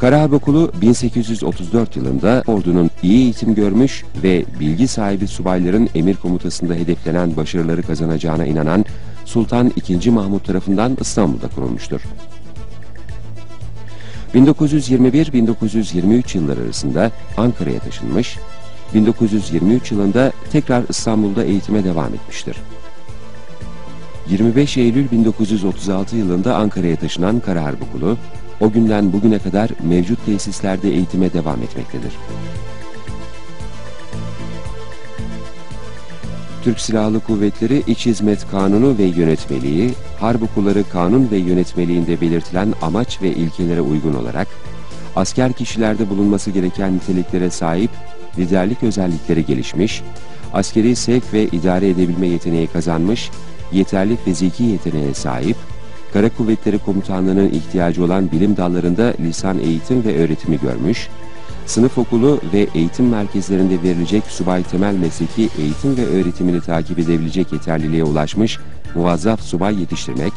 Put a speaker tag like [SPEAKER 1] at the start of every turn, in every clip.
[SPEAKER 1] Kara Harp Okulu 1834 yılında ordunun iyi eğitim görmüş ve bilgi sahibi subayların emir komutasında hedeflenen başarıları kazanacağına inanan Sultan II. Mahmut tarafından İstanbul'da kurulmuştur. 1921-1923 yılları arasında Ankara'ya taşınmış, 1923 yılında tekrar İstanbul'da eğitime devam etmiştir. 25 Eylül 1936 yılında Ankara'ya taşınan Kara Harp Okulu, o günden bugüne kadar mevcut tesislerde eğitime devam etmektedir. Türk Silahlı Kuvvetleri İç Hizmet Kanunu ve Yönetmeliği, Harp Okulları Kanun ve Yönetmeliğinde belirtilen amaç ve ilkelere uygun olarak, asker kişilerde bulunması gereken niteliklere sahip, liderlik özellikleri gelişmiş, askeri sevk ve idare edebilme yeteneği kazanmış, yeterli fiziki yeteneğe sahip, Kara Kuvvetleri Komutanlığı'nın ihtiyacı olan bilim dallarında lisan eğitim ve öğretimi görmüş, sınıf okulu ve eğitim merkezlerinde verilecek subay temel mesleki eğitim ve öğretimini takip edebilecek yeterliliğe ulaşmış muvazzaf subay yetiştirmek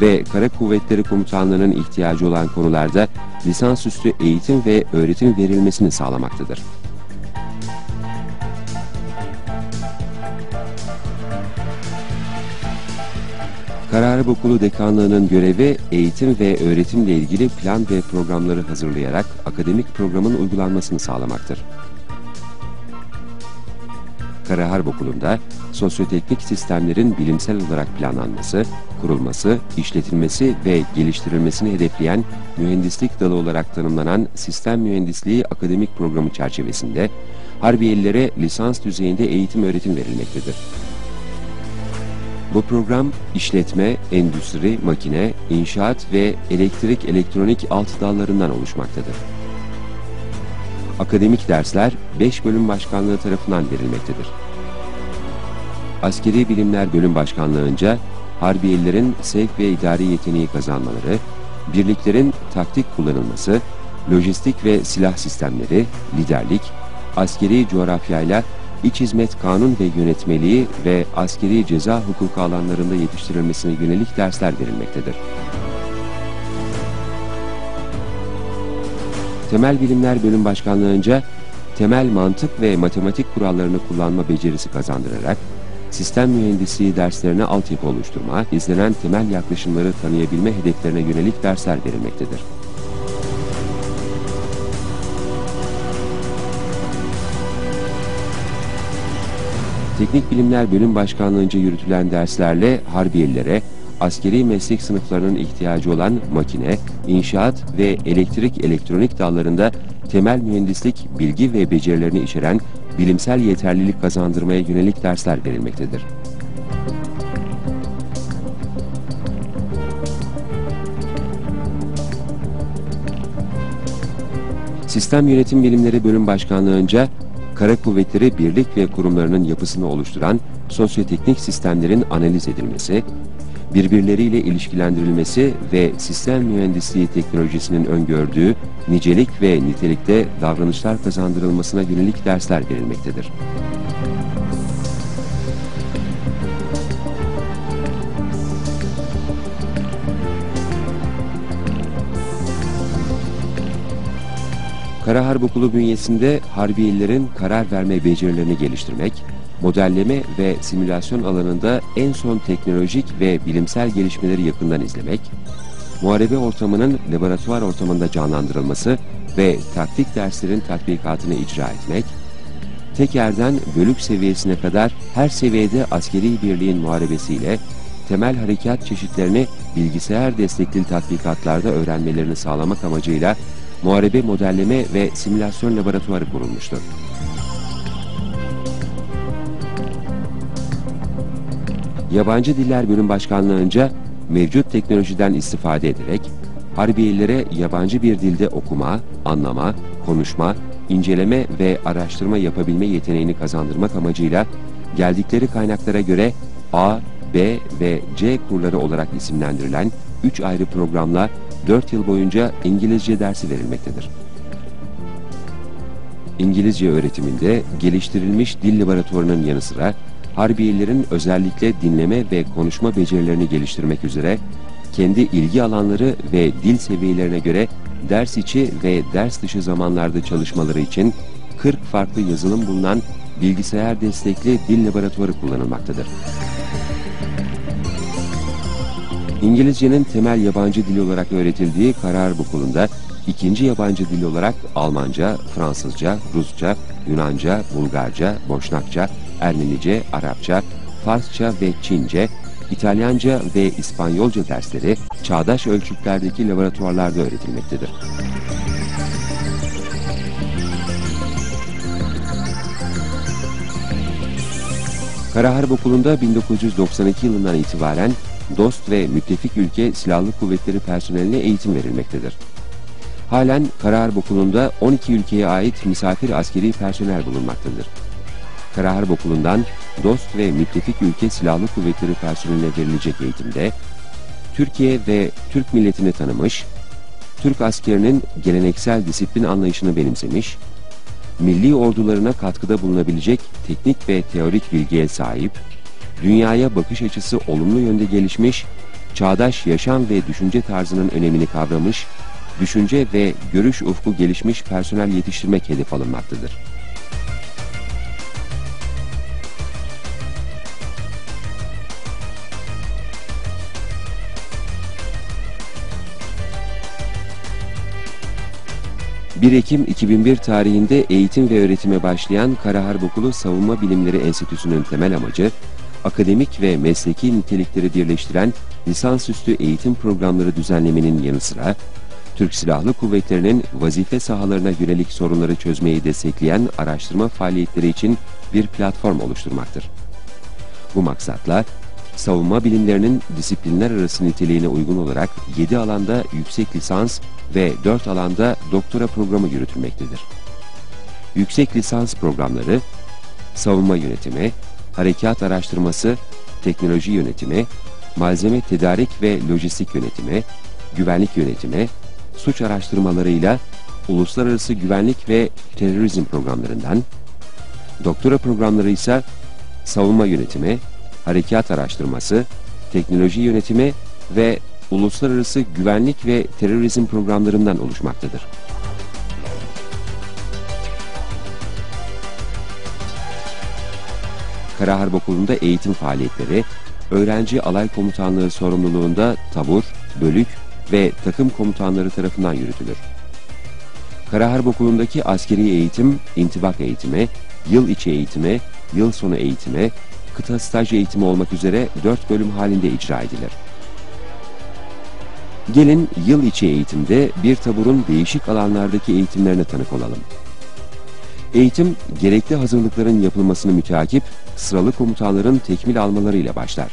[SPEAKER 1] ve Kara Kuvvetleri Komutanlığı'nın ihtiyacı olan konularda lisansüstü eğitim ve öğretim verilmesini sağlamaktadır. Kararı Okulu Dekanlığı'nın görevi eğitim ve öğretimle ilgili plan ve programları hazırlayarak akademik programın uygulanmasını sağlamaktır. Kara Harp Okulu'nda sosyoteknik sistemlerin bilimsel olarak planlanması, kurulması, işletilmesi ve geliştirilmesini hedefleyen mühendislik dalı olarak tanımlanan sistem mühendisliği akademik programı çerçevesinde Harbiyelilere lisans düzeyinde eğitim öğretim verilmektedir. Bu program işletme, endüstri, makine, inşaat ve elektrik elektronik alt dallarından oluşmaktadır. Akademik dersler 5 bölüm başkanlığı tarafından verilmektedir. Askeri Bilimler Bölüm Başkanlığı'nca Harbiyelilerin sevk ve idari yeteneği kazanmaları, birliklerin taktik kullanılması, lojistik ve silah sistemleri, liderlik, askeri coğrafyayla iç hizmet kanun ve yönetmeliği ve askeri ceza hukuku alanlarında yetiştirilmesine yönelik dersler verilmektedir. Temel Bilimler Bölüm Başkanlığı'nca temel mantık ve matematik kurallarını kullanma becerisi kazandırarak, sistem mühendisliği derslerine altyapı oluşturma, izlenen temel yaklaşımları tanıyabilme hedeflerine yönelik dersler verilmektedir. Teknik Bilimler Bölüm Başkanlığı'nca yürütülen derslerle harbiyelilere, askeri meslek sınıflarının ihtiyacı olan makine, inşaat ve elektrik elektronik dallarında temel mühendislik, bilgi ve becerilerini içeren bilimsel yeterlilik kazandırmaya yönelik dersler verilmektedir. Sistem Yönetim Bilimleri Bölüm Başkanlığı'nca Kara Kuvvetleri birlik ve kurumlarının yapısını oluşturan sosyoteknik sistemlerin analiz edilmesi, birbirleriyle ilişkilendirilmesi ve sistem mühendisliği teknolojisinin öngördüğü nicelik ve nitelikte davranışlar kazandırılmasına yönelik dersler verilmektedir. Kara Harp Okulu bünyesinde Harbiyelilerin karar verme becerilerini geliştirmek, modelleme ve simülasyon alanında en son teknolojik ve bilimsel gelişmeleri yakından izlemek, muharebe ortamının laboratuvar ortamında canlandırılması ve taktik derslerin tatbikatını icra etmek, tek yerden bölük seviyesine kadar her seviyede askeri birliğin muharebesiyle temel harekat çeşitlerini bilgisayar destekli tatbikatlarda öğrenmelerini sağlamak amacıyla muharebe modelleme ve simülasyon laboratuvarı kurulmuştur. Yabancı Diller Bölüm Başkanlığı'nca mevcut teknolojiden istifade ederek Harbiyelilere yabancı bir dilde okuma, anlama, konuşma, inceleme ve araştırma yapabilme yeteneğini kazandırmak amacıyla geldikleri kaynaklara göre A, B ve C kurları olarak isimlendirilen 3 ayrı programla 4 yıl boyunca İngilizce dersi verilmektedir. İngilizce öğretiminde geliştirilmiş dil laboratuvarının yanı sıra Harbiyelilerin özellikle dinleme ve konuşma becerilerini geliştirmek üzere kendi ilgi alanları ve dil seviyelerine göre ders içi ve ders dışı zamanlarda çalışmaları için 40 farklı yazılım bulunan bilgisayar destekli dil laboratuvarı kullanılmaktadır. İngilizcenin temel yabancı dil olarak öğretildiği Karar Okulu'nda ikinci yabancı dil olarak Almanca, Fransızca, Rusça, Yunanca, Bulgarca, Boşnakça, Ermenice, Arapça, Farsça ve Çince, İtalyanca ve İspanyolca dersleri çağdaş ölçütlerdeki laboratuvarlarda öğretilmektedir. Kara Okulu'nda 1992 yılından itibaren dost ve müttefik ülke silahlı kuvvetleri personeline eğitim verilmektedir. Halen Kara Harp Okulu'nda 12 ülkeye ait misafir askeri personel bulunmaktadır. Kara Harp Okulu'ndan dost ve müttefik ülke silahlı kuvvetleri personeline verilecek eğitimde, Türkiye ve Türk milletini tanımış, Türk askerinin geleneksel disiplin anlayışını benimsemiş, milli ordularına katkıda bulunabilecek teknik ve teorik bilgiye sahip, dünyaya bakış açısı olumlu yönde gelişmiş, çağdaş yaşam ve düşünce tarzının önemini kavramış, düşünce ve görüş ufku gelişmiş personel yetiştirmek hedef alınmaktadır. ...1 Ekim 2001 tarihinde eğitim ve öğretime başlayan Kara Harp Okulu Savunma Bilimleri Enstitüsü'nün temel amacı... ...akademik ve mesleki nitelikleri birleştiren lisansüstü eğitim programları düzenlemenin yanı sıra... Türk Silahlı Kuvvetleri'nin vazife sahalarına yönelik sorunları çözmeyi destekleyen araştırma faaliyetleri için bir platform oluşturmaktır. Bu maksatla savunma bilimlerinin disiplinler arası niteliğine uygun olarak 7 alanda yüksek lisans ve 4 alanda doktora programı yürütülmektedir. Yüksek lisans programları, savunma yönetimi, harekat araştırması, teknoloji yönetimi, malzeme tedarik ve lojistik yönetimi, güvenlik yönetimi, suç araştırmalarıyla uluslararası güvenlik ve terörizm programlarından, doktora programları ise savunma yönetimi, harekat araştırması, teknoloji yönetimi ve uluslararası güvenlik ve terörizm programlarından oluşmaktadır. Kara Harp Okulu'nda eğitim faaliyetleri, öğrenci alay komutanlığı sorumluluğunda tabur, bölük ve takım komutanları tarafından yürütülür. Kara Harp Okulu'ndaki askeri eğitim, intibak eğitimi, yıl içi eğitimi, yıl sonu eğitimi, kıta staj eğitimi olmak üzere dört bölüm halinde icra edilir. Gelin yıl içi eğitimde bir taburun değişik alanlardaki eğitimlerine tanık olalım. Eğitim, gerekli hazırlıkların yapılmasını müteakip, sıralı komutanların tekmil almalarıyla başlar.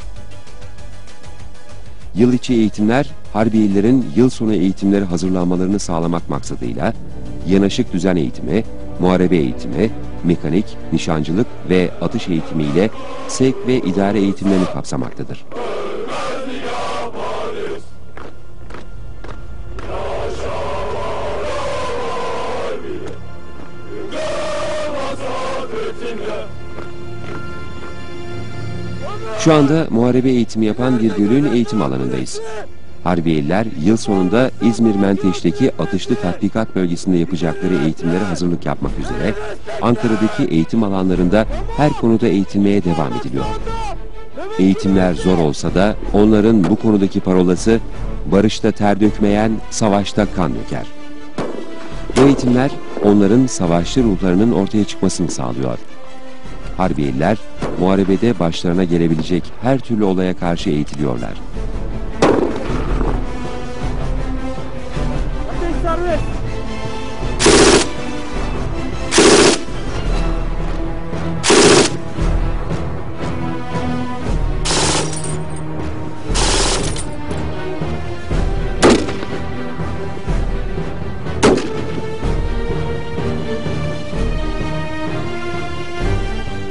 [SPEAKER 1] Yıl içi eğitimler, Harbiyelilerin yıl sonu eğitimleri hazırlanmalarını sağlamak maksadıyla, yanaşık düzen eğitimi, muharebe eğitimi, mekanik, nişancılık ve atış eğitimiyle sevk ve idare eğitimlerini kapsamaktadır. Şu anda muharebe eğitimi yapan bir bölüğün eğitim alanındayız. Harbiyeliler yıl sonunda İzmir Menteş'teki atışlı tatbikat bölgesinde yapacakları eğitimlere hazırlık yapmak üzere Ankara'daki eğitim alanlarında her konuda eğitilmeye devam ediliyor. Eğitimler zor olsa da onların bu konudaki parolası barışta ter dökmeyen, savaşta kan döker. Bu eğitimler onların savaşçı ruhlarının ortaya çıkmasını sağlıyor. Harbiyeliler muharebede başlarına gelebilecek her türlü olaya karşı eğitiliyorlar.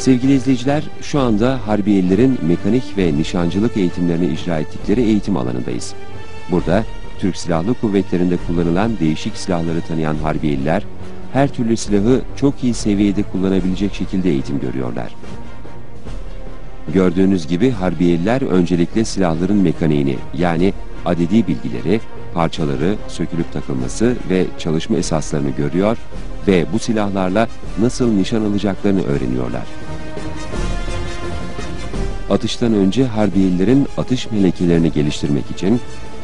[SPEAKER 1] Sevgili izleyiciler, şu anda Harbiyelilerin mekanik ve nişancılık eğitimlerini icra ettikleri eğitim alanındayız. Burada Türk Silahlı Kuvvetleri'nde kullanılan değişik silahları tanıyan Harbiyeliler, her türlü silahı çok iyi seviyede kullanabilecek şekilde eğitim görüyorlar. Gördüğünüz gibi Harbiyeliler öncelikle silahların mekaniğini yani adedi bilgileri, parçaları, sökülüp takılması ve çalışma esaslarını görüyor ve bu silahlarla nasıl nişan alacaklarını öğreniyorlar. Atıştan önce Harbiyelilerin atış melekelerini geliştirmek için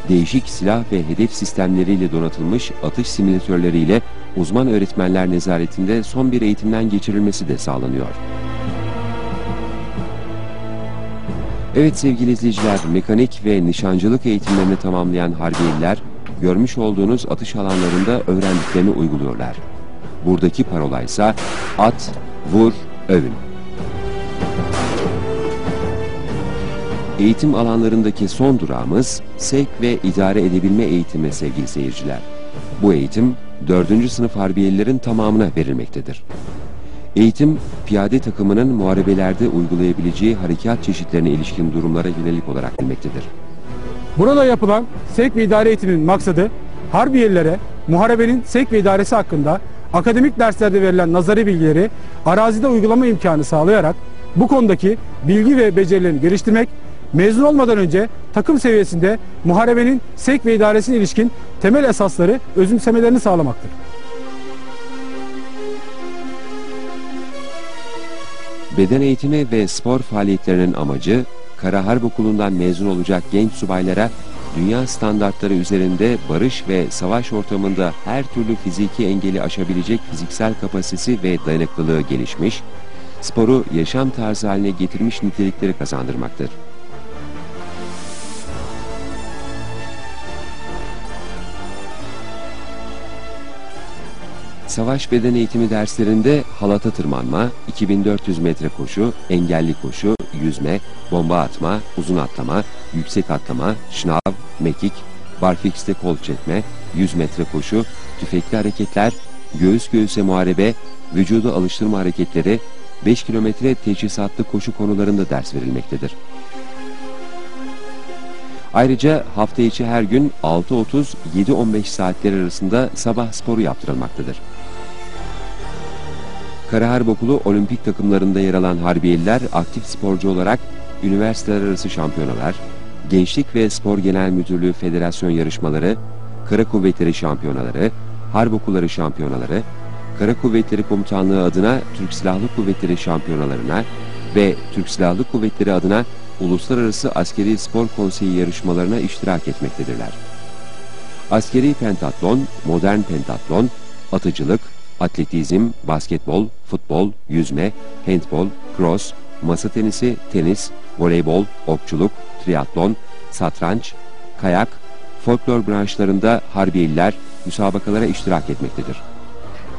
[SPEAKER 1] değişik silah ve hedef sistemleriyle donatılmış atış simülatörleriyle uzman öğretmenler nezaretinde son bir eğitimden geçirilmesi de sağlanıyor. Evet sevgili izleyiciler, mekanik ve nişancılık eğitimlerini tamamlayan Harbiyeliler, görmüş olduğunuz atış alanlarında öğrendiklerini uyguluyorlar. Buradaki parola ise at, vur, övün. Eğitim alanlarındaki son durağımız sevk ve idare edebilme eğitimi sevgili seyirciler. Bu eğitim 4. sınıf harbiyelilerin tamamına verilmektedir. Eğitim, piyade takımının muharebelerde uygulayabileceği harekat çeşitlerine ilişkin durumlara yönelik olarak verilmektedir.
[SPEAKER 2] Burada yapılan sevk ve idare eğitiminin maksadı Harbiyelilere muharebenin sevk ve idaresi hakkında akademik derslerde verilen nazari bilgileri arazide uygulama imkanı sağlayarak bu konudaki bilgi ve becerilerini geliştirmek, mezun olmadan önce takım seviyesinde muharebenin sevk ve idaresine ilişkin temel esasları özümsemelerini sağlamaktır.
[SPEAKER 1] Beden eğitimi ve spor faaliyetlerinin amacı, Kara Harp Okulu'ndan mezun olacak genç subaylara dünya standartları üzerinde barış ve savaş ortamında her türlü fiziki engeli aşabilecek fiziksel kapasitesi ve dayanıklılığı gelişmiş, sporu yaşam tarzı haline getirmiş nitelikleri kazandırmaktır. Savaş beden eğitimi derslerinde halata tırmanma, 2400 metre koşu, engelli koşu, yüzme, bomba atma, uzun atlama, yüksek atlama, şınav, mekik, barfikste kol çekme, 100 metre koşu, tüfekli hareketler, göğüs göğüse muharebe, vücudu alıştırma hareketleri, 5 kilometre teçhizatlı koşu konularında ders verilmektedir. Ayrıca hafta içi her gün 6.30-7.15 saatler arasında sabah sporu yaptırılmaktadır. Kara Harp Okulu olimpik takımlarında yer alan Harbiyeliler aktif sporcu olarak üniversiteler arası şampiyonalar, Gençlik ve Spor Genel Müdürlüğü Federasyon yarışmaları, Kara Kuvvetleri şampiyonaları, Harp Okulları şampiyonaları, Kara Kuvvetleri Komutanlığı adına Türk Silahlı Kuvvetleri şampiyonalarına ve Türk Silahlı Kuvvetleri adına Uluslararası Askeri Spor Konseyi yarışmalarına iştirak etmektedirler. Askeri pentatlon, modern pentatlon, atıcılık, atletizm, basketbol, futbol, yüzme, handbol, cross, masa tenisi, tenis, voleybol, okçuluk, triatlon, satranç, kayak, folklor branşlarında Harbiyeliler müsabakalara iştirak etmektedir.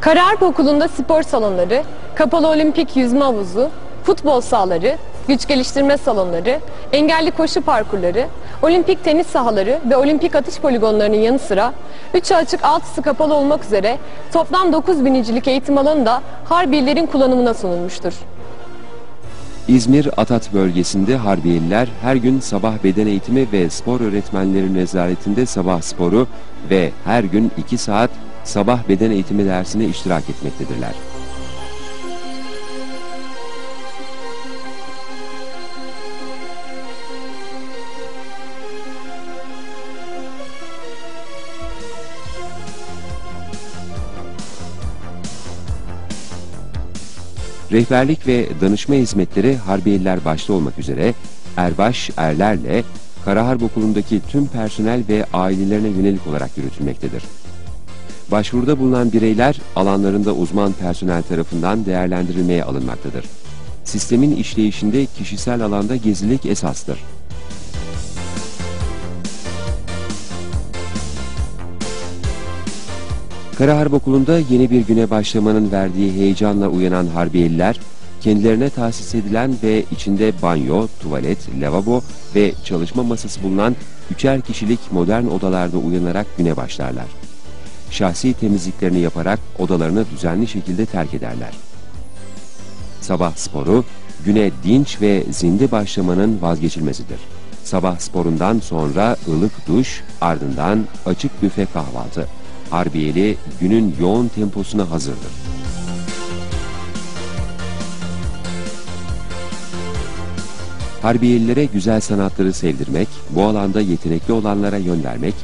[SPEAKER 3] Kararp Okulu'nda spor salonları, kapalı olimpik yüzme havuzu, futbol sahaları, güç geliştirme salonları, engelli koşu parkurları, olimpik tenis sahaları ve olimpik atış poligonlarının yanı sıra 3'ü açık 6'sı kapalı olmak üzere toplam 9 binicilik eğitim alanı da Harbiyelilerin kullanımına sunulmuştur.
[SPEAKER 1] İzmir Atat bölgesinde Harbiyeliler her gün sabah beden eğitimi ve spor öğretmenleri nezaretinde sabah sporu ve her gün 2 saat sabah beden eğitimi dersine iştirak etmektedirler. Rehberlik ve danışma hizmetleri Harbiyeliler başta olmak üzere erbaş erlerle Kara Harp Okulu'ndaki tüm personel ve ailelerine yönelik olarak yürütülmektedir. Başvuruda bulunan bireyler alanlarında uzman personel tarafından değerlendirilmeye alınmaktadır. Sistemin işleyişinde kişisel alanda gezilik esastır. Kara Harp Okulu'nda yeni bir güne başlamanın verdiği heyecanla uyanan Harbiyeliler, kendilerine tahsis edilen ve içinde banyo, tuvalet, lavabo ve çalışma masası bulunan üçer kişilik modern odalarda uyanarak güne başlarlar. Şahsi temizliklerini yaparak odalarını düzenli şekilde terk ederler. Sabah sporu, güne dinç ve zinde başlamanın vazgeçilmezidir. Sabah sporundan sonra ılık duş, ardından açık büfe kahvaltı. Harbiyeli günün yoğun temposuna hazırdır. Harbiyelilere güzel sanatları sevdirmek, bu alanda yetenekli olanlara yön vermek,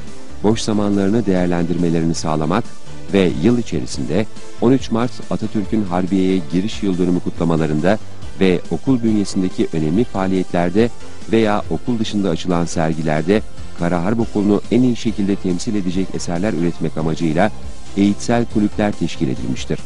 [SPEAKER 1] boş zamanlarını değerlendirmelerini sağlamak ve yıl içerisinde 13 Mart Atatürk'ün Harbiye'ye giriş yıl dönümü kutlamalarında ve okul bünyesindeki önemli faaliyetlerde veya okul dışında açılan sergilerde Kara Harp Okulu'nu en iyi şekilde temsil edecek eserler üretmek amacıyla eğitsel kulüpler teşkil edilmiştir.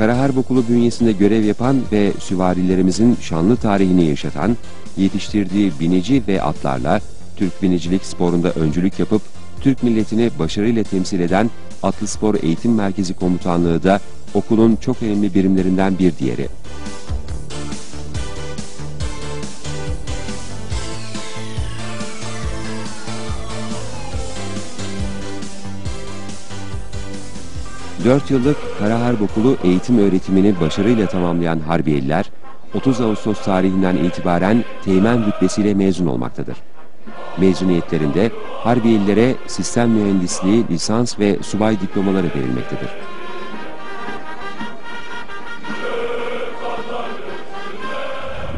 [SPEAKER 1] Kara Harp Okulu bünyesinde görev yapan ve süvarilerimizin şanlı tarihini yaşatan, yetiştirdiği binici ve atlarla Türk binicilik sporunda öncülük yapıp Türk milletini başarıyla temsil eden Atlı Spor Eğitim Merkezi Komutanlığı da okulun çok önemli birimlerinden bir diğeri. Dört yıllık Kara Harp Okulu eğitim öğretimini başarıyla tamamlayan Harbiyeliler, 30 Ağustos tarihinden itibaren teğmen rütbesiyle mezun olmaktadır. Mezuniyetlerinde Harbiyelilere sistem mühendisliği, lisans ve subay diplomaları verilmektedir.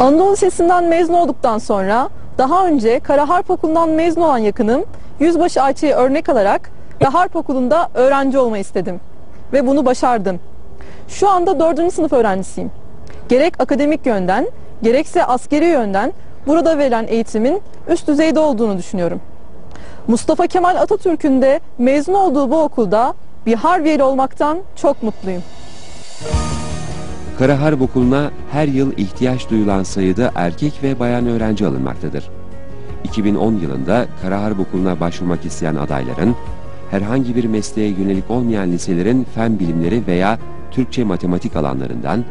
[SPEAKER 4] Anadolu Lisesi'nden mezun olduktan sonra daha önce Kara Harp Okulu'ndan mezun olan yakınım Yüzbaşı Ayça'yı örnek alarak Kara Harp Okulu'nda öğrenci olmayı istedim. Ve bunu başardım. Şu anda 4. sınıf öğrencisiyim. Gerek akademik yönden gerekse askeri yönden burada verilen eğitimin üst düzeyde olduğunu düşünüyorum. Mustafa Kemal Atatürk'ün de mezun olduğu bu okulda bir harbiyeli olmaktan çok mutluyum.
[SPEAKER 1] Kara Harp Okulu'na her yıl ihtiyaç duyulan sayıda erkek ve bayan öğrenci alınmaktadır. 2010 yılında Kara Harp Okulu'na başvurmak isteyen adayların, herhangi bir mesleğe yönelik olmayan liselerin fen bilimleri veya Türkçe matematik alanlarından,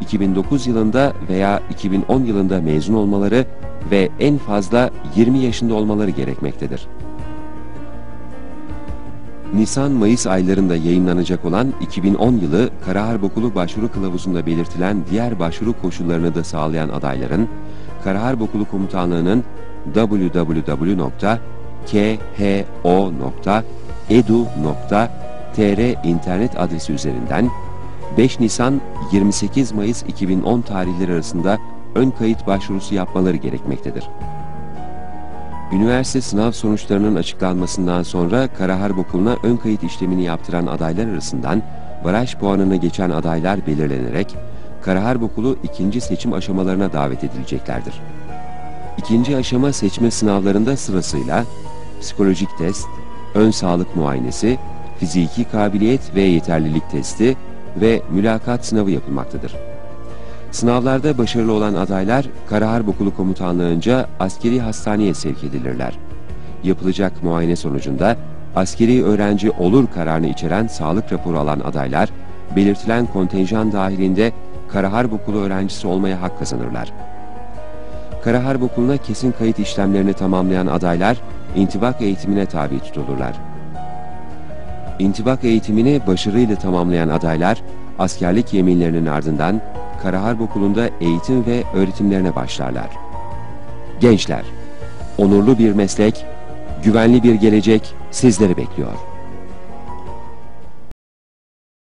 [SPEAKER 1] 2009 yılında veya 2010 yılında mezun olmaları ve en fazla 20 yaşında olmaları gerekmektedir. Nisan-Mayıs aylarında yayınlanacak olan 2010 yılı Kara Harp Okulu başvuru kılavuzunda belirtilen diğer başvuru koşullarını da sağlayan adayların, Kara Harp Okulu Komutanlığı'nın www.kho.edu.tr internet adresi üzerinden 5 Nisan 28 Mayıs 2010 tarihleri arasında ön kayıt başvurusu yapmaları gerekmektedir. Üniversite sınav sonuçlarının açıklanmasından sonra Kara Harp Okulu'na ön kayıt işlemini yaptıran adaylar arasından baraj puanını geçen adaylar belirlenerek Kara Harp Okulu ikinci seçim aşamalarına davet edileceklerdir. İkinci aşama seçme sınavlarında sırasıyla psikolojik test, ön sağlık muayenesi, fiziki kabiliyet ve yeterlilik testi ve mülakat sınavı yapılmaktadır. Sınavlarda başarılı olan adaylar Kara Harp Okulu Komutanlığı'nca askeri hastaneye sevk edilirler. Yapılacak muayene sonucunda askeri öğrenci olur kararını içeren sağlık raporu alan adaylar, belirtilen kontenjan dahilinde Kara Harp Okulu öğrencisi olmaya hak kazanırlar. Kara Harp Okulu'na kesin kayıt işlemlerini tamamlayan adaylar, intibak eğitimine tabi tutulurlar. İntibak eğitimini başarıyla tamamlayan adaylar, askerlik yeminlerinin ardından Kara Harp Okulu'nda eğitim ve öğretimlerine başlarlar. Gençler, onurlu bir meslek, güvenli bir gelecek sizleri bekliyor.